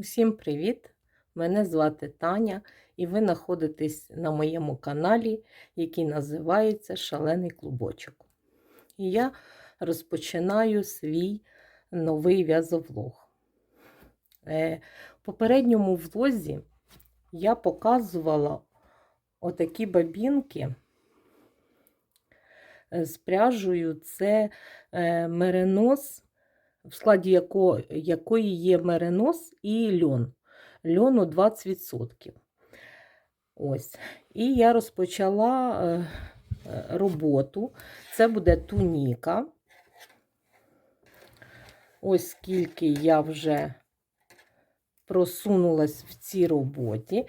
Усім привіт! Мене звати Таня, і ви знаходитесь на моєму каналі, який називається Шалений клубочок. І я розпочинаю свій новий в'язовлог. Е, В попередньому влозі я показувала отакі бабінки е, з пряжею. Це е, меринос в складі яко, якої є меринос і льон. Льону 20%. Ось. І я розпочала е, е, роботу. Це буде туніка. Ось скільки я вже просунулась в цій роботі.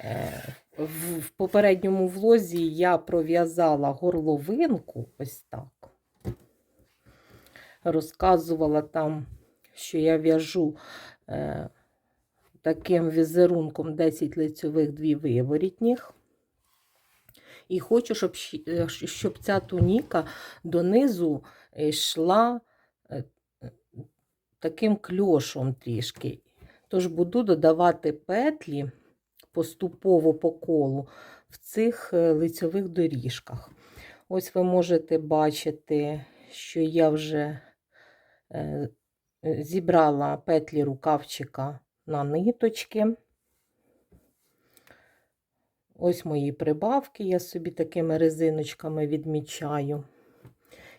Е, В в попередньому влозі я пров'язала горловинку, ось так розказувала там, що я в'яжу е, таким візерунком 10 лицьових, 2 виворітніх. І хочу, щоб, е, щоб ця туніка донизу йшла е, таким кльошом трішки. Тож буду додавати петлі поступово по колу в цих е, лицьових доріжках. Ось ви можете бачити, що я вже зібрала петлі рукавчика на ниточки. Ось мої прибавки, я собі такими резиночками відмічаю.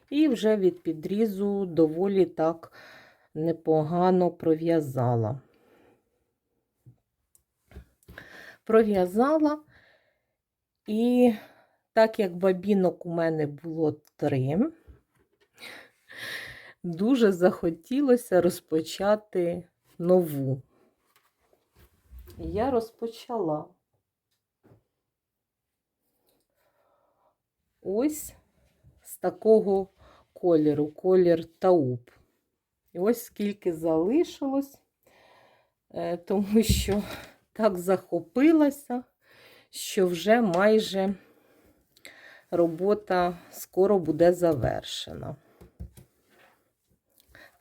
І вже від підрізу доволі так непогано пров'язала. Пров'язала, і так як бабінок у мене було три, дуже захотілося розпочати нову. І Я розпочала. Ось з такого кольору, колір тауп. І ось скільки залишилось, е, тому що так захопилася, що вже майже робота скоро буде завершена.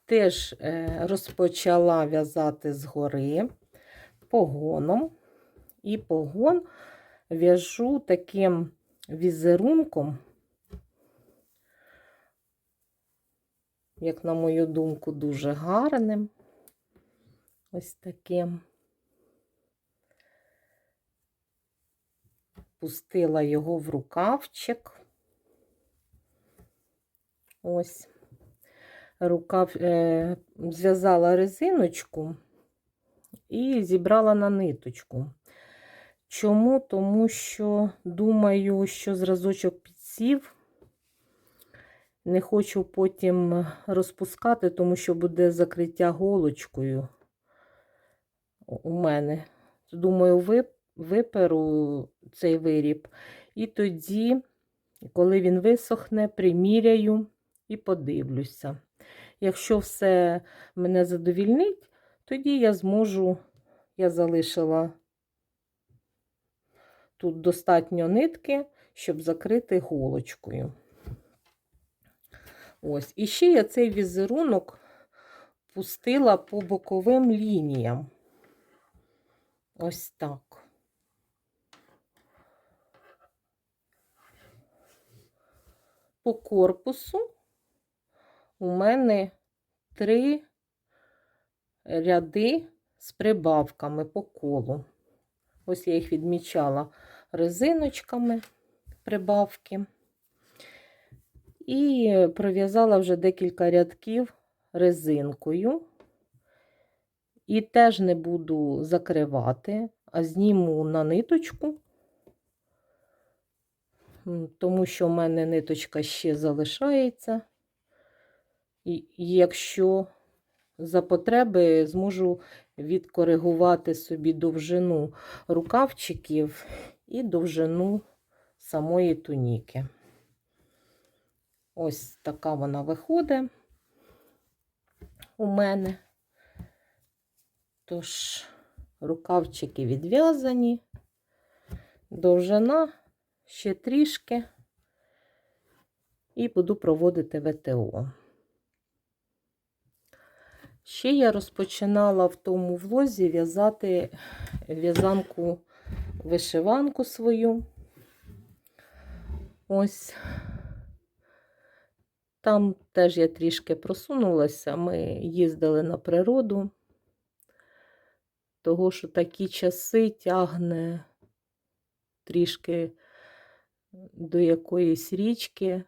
Теж е, розпочала в'язати згори погоном, і погон в'яжу таким візерунком, як на мою думку, дуже гарним. Ось таким. Пустила його в рукавчик. Ось рукав, е, зв'язала резиночку і зібрала на ниточку. Чому? Тому що думаю, що зразочок підсів. Не хочу потім розпускати, тому що буде закриття голочкою у мене. Думаю, виперу цей виріб. І тоді, коли він висохне, приміряю і подивлюся. Якщо все мене задовільнить, тоді я зможу, я залишила тут достатньо нитки, щоб закрити голочкою. Ось. І ще я цей візерунок пустила по боковим лініям. Ось так. По корпусу у мене три ряди з прибавками по колу. Ось я їх відмічала резиночками прибавки. І пров'язала вже декілька рядків резинкою. І теж не буду закривати, а зніму на ниточку, тому що в мене ниточка ще залишається. Якщо за потреби зможу відкоригувати собі довжину рукавчиків і довжину самої туніки. Ось така вона виходить у мене. Тож, рукавчики відв'язані, довжина ще трішки, і буду проводити ВТО. Ще я розпочинала в тому влозі в'язати в'язанку вишиванку свою. Ось. Там теж я трішки просунулася. Ми їздили на природу, того, що такі часи тягне трішки до якоїсь річки,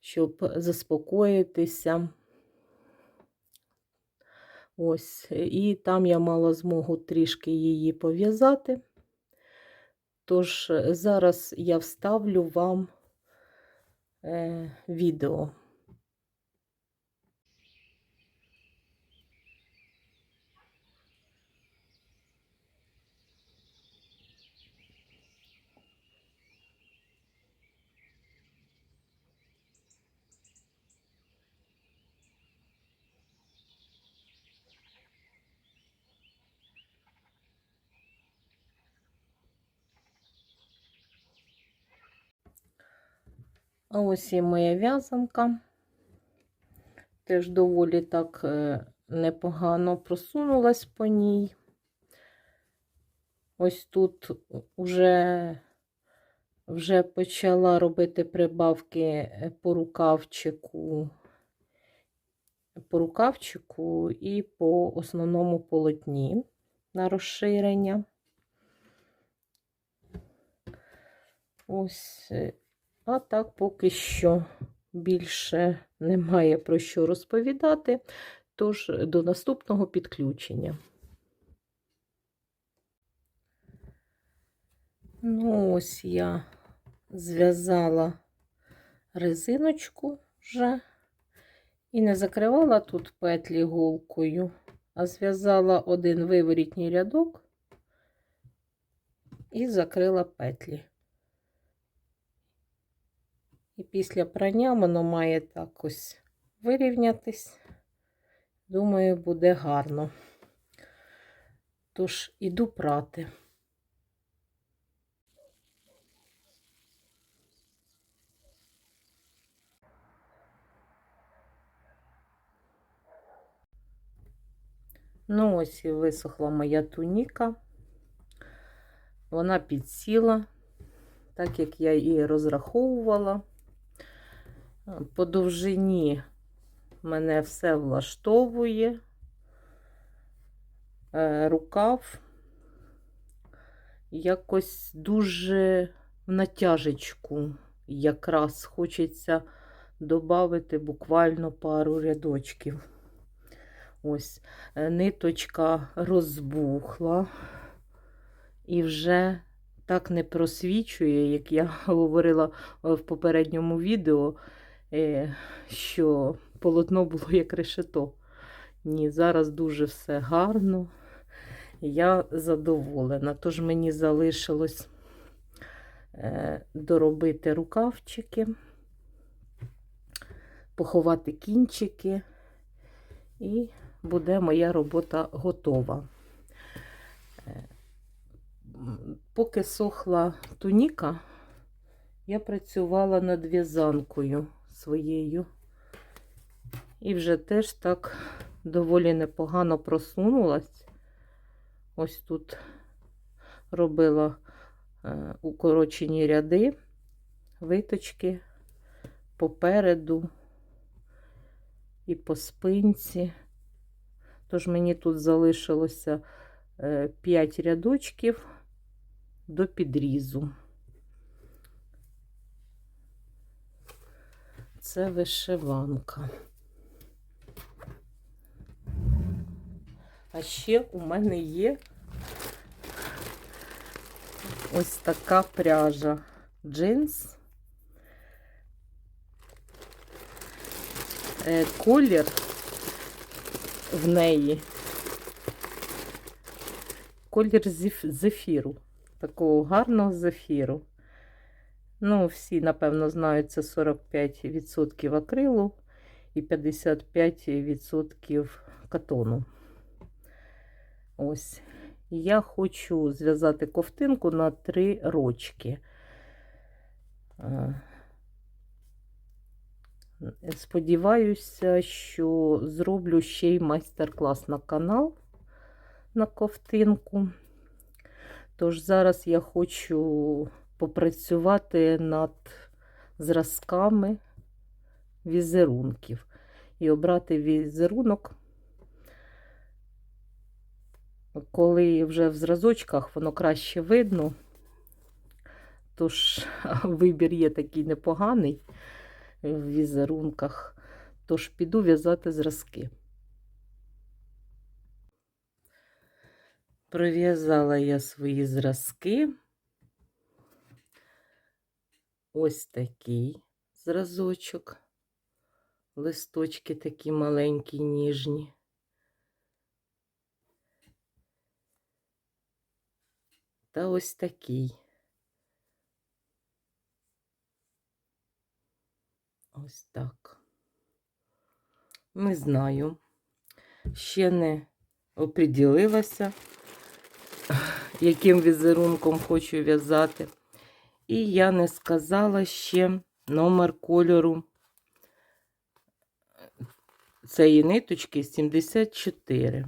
щоб заспокоїтися. Ось, і там я мала змогу трішки її пов'язати. Тож зараз я вставлю вам е, відео. А ось і моя в'язанка. Теж доволі так е, непогано просунулась по ній. Ось тут вже, вже почала робити прибавки е, по рукавчику, по рукавчику і по основному полотні на розширення. Ось е, а так, поки що більше немає про що розповідати, тож до наступного підключення. Ну, ось я зв'язала резиночку вже і не закривала тут петлі голкою, а зв'язала один виворітній рядок і закрила петлі. І після прання воно має так ось вирівнятись. Думаю, буде гарно. Тож, іду прати. Ну, ось і висохла моя туніка. Вона підсіла, так як я її розраховувала. По довжині мене все влаштовує. Е, рукав якось дуже в натяжечку якраз хочеться додати буквально пару рядочків. Ось, е, ниточка розбухла і вже так не просвічує, як я говорила в попередньому відео. Е, що полотно було як решето. Ні, зараз дуже все гарно. Я задоволена. Тож мені залишилось е, доробити рукавчики, поховати кінчики, і буде моя робота готова. Е, поки сохла туніка, я працювала над в'язанкою своєю. І вже теж так доволі непогано просунулась. Ось тут робила е, укорочені ряди, виточки попереду і по спинці. Тож мені тут залишилося 5 е, рядочків до підрізу. Це вишиванка. А ще у мене є ось така пряжа джинс. Е, колір в неї, колір зефіру, такого гарного зефіру. Ну, всі, напевно, знають, це 45% акрилу і 55% катону. Ось. Я хочу зв'язати ковтинку на три рочки. Сподіваюся, що зроблю ще й майстер-клас на канал на ковтинку. Тож зараз я хочу попрацювати над зразками візерунків і обрати візерунок, коли вже в зразочках воно краще видно. Тож вибір є такий непоганий в візерунках. Тож піду в'язати зразки. Пров'язала я свої зразки. Ось такий зразочок. Листочки такі маленькі, ніжні. Та ось такий. Ось так. Не знаю. Ще не оприділилася, яким візерунком хочу в'язати. І я не сказала ще номер кольору цієї ниточки 74.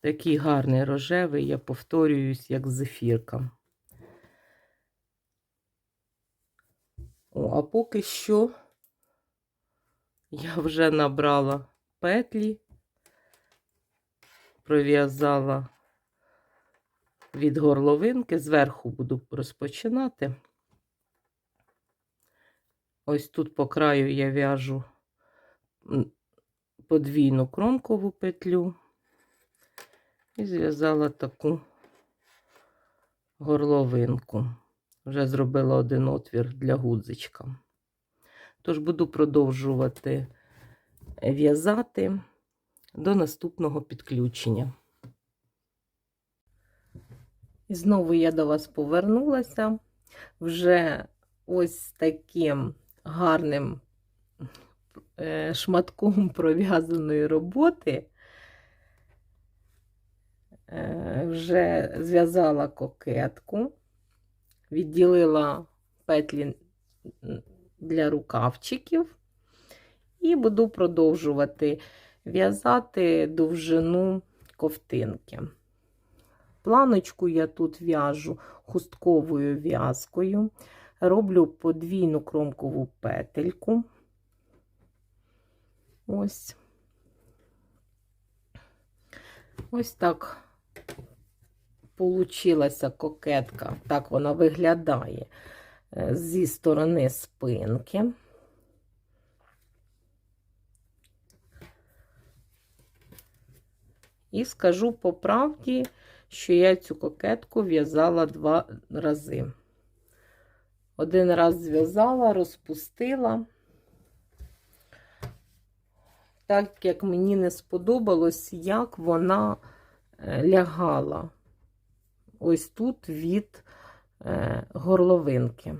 Такий гарний рожевий, я повторююсь, як зефірка. О, а поки що я вже набрала петлі, пров'язала від горловинки, зверху буду розпочинати. Ось тут по краю я в'яжу подвійну кромкову петлю і зв'язала таку горловинку. Вже зробила один отвір для гудзичка. Тож буду продовжувати в'язати до наступного підключення. І знову я до вас повернулася вже ось таким гарним е, шматком пров'язаної роботи. Е, вже зв'язала кокетку, відділила петлі для рукавчиків і буду продовжувати в'язати довжину ковтинки. Планочку я тут в'яжу хустковою в'язкою, роблю подвійну кромкову петельку. Ось. Ось так получилася кокетка. Так вона виглядає е, зі сторони спинки. І скажу по правді, що я цю кокетку в'язала два рази. Один раз зв'язала, розпустила. Так як мені не сподобалось, як вона е, лягала ось тут від е, горловинки.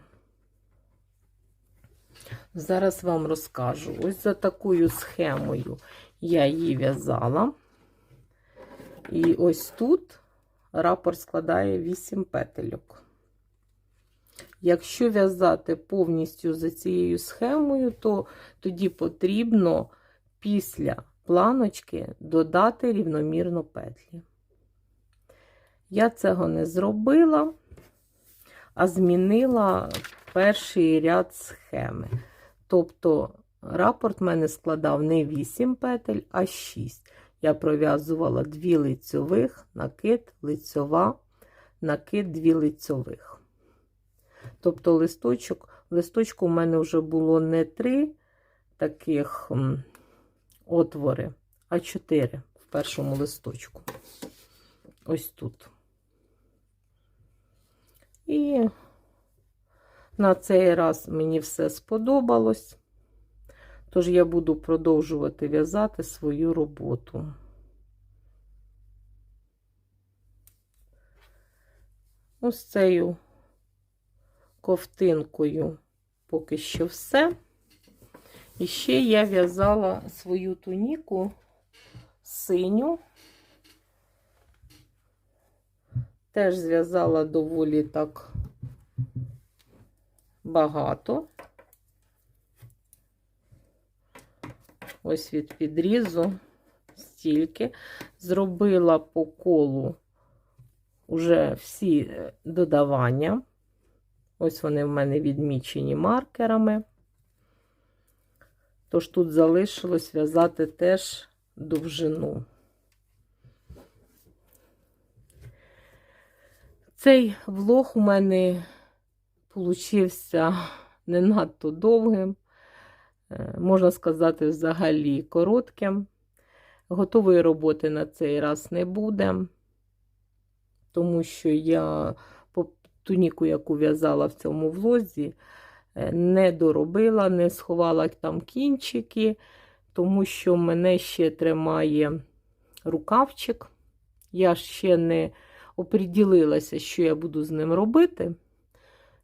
Зараз вам розкажу. Ось за такою схемою я її в'язала. І ось тут рапор складає 8 петельок. Якщо в'язати повністю за цією схемою, то тоді потрібно після планочки додати рівномірно петлі. Я цього не зробила, а змінила перший ряд схеми. Тобто рапорт в мене складав не 8 петель, а 6. Я пров'язувала 2 лицьових, накид, лицьова, накид 2 лицьових. Тобто листочок, листочку в мене вже було не 3 таких отвори, а 4 в першому листочку. Ось тут. І на цей раз мені все сподобалось, тож я буду продовжувати в'язати свою роботу. Ось цією ковтинкою поки що все. І ще я в'язала свою туніку синю. Теж зв'язала доволі так багато. Ось від підрізу стільки. Зробила по колу уже всі е, додавання. Ось вони в мене відмічені маркерами. Тож тут залишилось в'язати теж довжину. Цей влог у мене получився не надто довгим, можна сказати, взагалі коротким. Готової роботи на цей раз не буде, тому що я по туніку, яку в'язала в цьому влозі, е, не доробила, не сховала там кінчики, тому що мене ще тримає рукавчик. Я ще не оприділилася, що я буду з ним робити,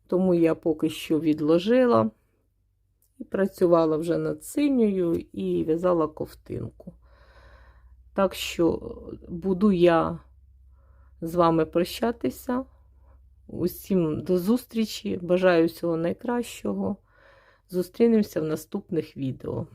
тому я поки що відложила і працювала вже над синьою і в'язала ковтинку. Так що буду я з вами прощатися. Усім до зустрічі. Бажаю всього найкращого. Зустрінемося в наступних відео.